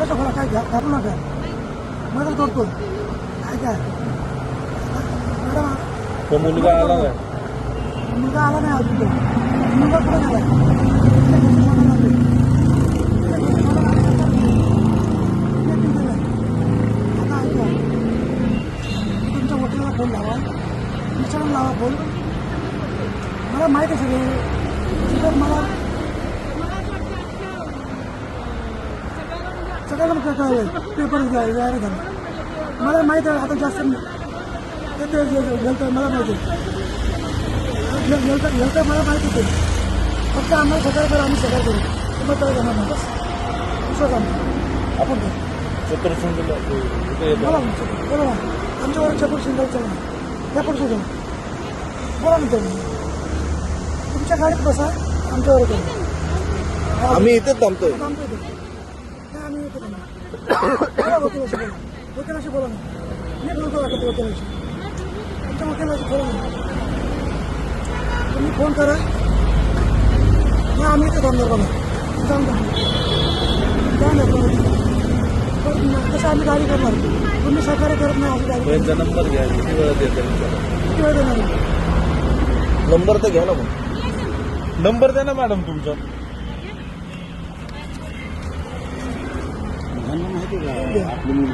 दाराच्या खोला काय घ्या घालू नका. मदत करतो काय काय मॅडम तो मुलगा आला नाही. मुलगा आला नाही अजून तो मुलगा कुठे गेला? आता ऐका तुमच्या वकिलाला फोन लावा. विचारून लावा फोन मला माहीत आहे सगळं. मला सगळ्यांना कळलं पेपर द्यायला झालं मला माहीत आहे आता जास्त ते ते गेलं मला माहिती आहे. गेलं गेलं मला माहिती होते फक्त आम्हाला सकाळ करा आम्ही सकाळ करू. मग काय करणार बस. दुसरं काम आपण बोला बोला आमच्यावर चपूर शिंदे चला. त्या पुढचं जाऊ बोला ना तुम्ही. तुमच्या गाडीत बसा आमच्यावर करू. आम्ही इथेच थांबतोय. नाही आम्ही इथे थांबू. बोला वकिलाशी बोला वकिलाशी बोला ना मी बोलतो वाटत वकिलाशी आमच्या वकिलाशी बोला ना तुम्ही फोन करा नाही आम्ही इथे थांबणार बघा जाऊन जाऊन कसं आम्ही गाडी करणार तुम्ही सहकार्य करत नाही आम्ही गाडी त्यांचा नंबर घ्या किती वेळात येते किती वेळ देणार नंबर तर घ्या ना मग. नंबर द्या ना मॅडम तुमचा. एक मिनिट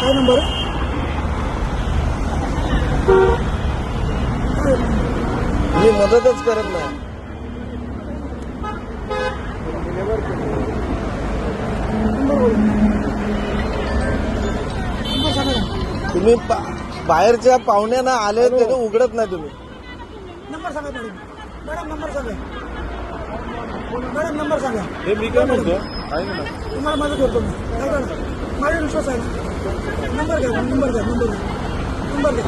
काय नंबर मी मदतच करत नाही तुम्ही पा- बाहेरच्या पाहुण्यांना आले तरी उघडत नाही तुम्ही. नंबर सांगा मॅडम मॅडम नंबर सांगा. मॅडम नंबर सांगा. हे मी काय म्हणतो? ऐक ना तुम्हाला मदत करतो मी. काय माझा विश्वास आहे. नंबर घ्या नंबर द्या नंबर द्या नंबर द्या